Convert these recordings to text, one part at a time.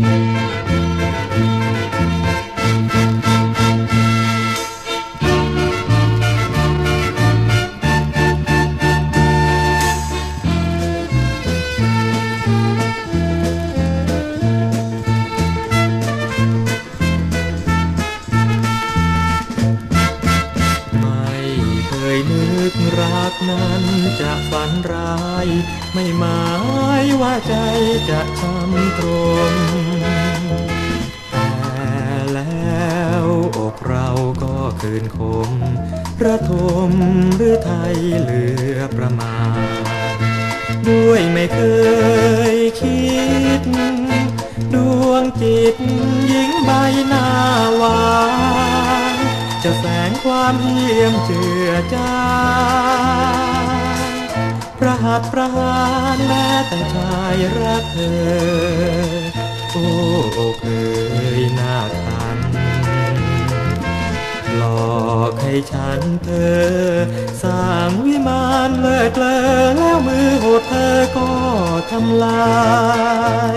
ไม่ักนั้นจะฝันร้าย ไม่หมายว่าใจจะช้ำตรมแต่แล้วอกเราก็คืนคม ระทมหรือไทยเหลือประมาณ ด้วยไม่เคยคิด ดวงจิตหญิงใบหน้าหวาน ความเยี่ยมเจือจานประหัตประหารแม้แต่ชายรักเธอ โอ้เคยหน้าคันหลอกให้ฉันเธอ สร้างวิมานเลิศเลอแล้วมือโหดเธอก็ทำลาย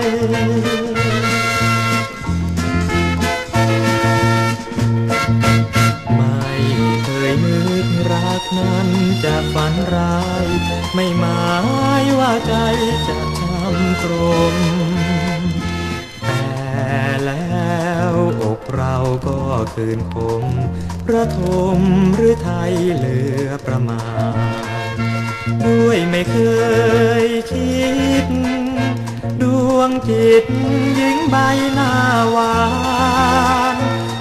ฝันร้าย ไม่หมายว่าใจจะช้ำตรมแต่แล้วอกเราก็คืนคมระทมหรือไทยเหลือประมาณ ด้วยไม่เคยคิด ดวงจิตหญิงใบหน้าหวาน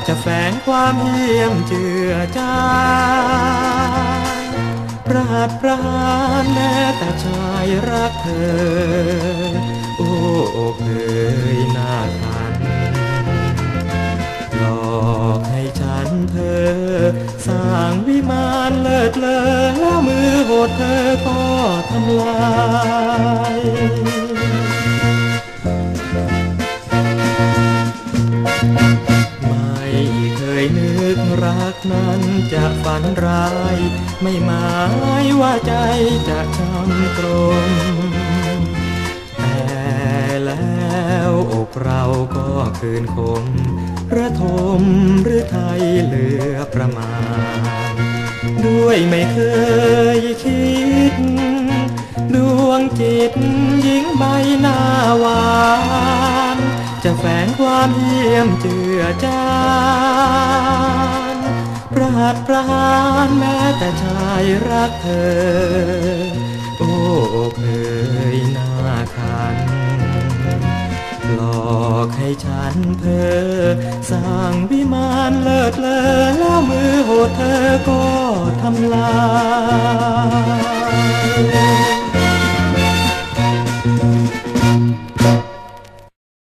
จะแฝงความเยี่ยมเจือจาน ประหัตประหารแม้แต่ชายรักเธอ โอ้เคยหน้าคันหลอกให้ฉันเธอ สร้างวิมานเลิศเลอแล้วมือโหดเธอก็ทำลาย จะฝันร้าย ไม่หมายว่าใจจะช้ำตรมแต่แล้วอกเราก็คืนคมระทมหรือไทยเหลือประมาณ ด้วยไม่เคยคิด ดวงจิตหญิงใบหน้าหวานจะแฝงความเยี่ยมเจือจาน ประหัตประหารแม้แต่ชายรักเธอ โอ้เคยหน้าคัน หลอกให้ฉันเพอสร้างวิมานเลิศเลอแล้วมือโหดเธอก็ทำลาย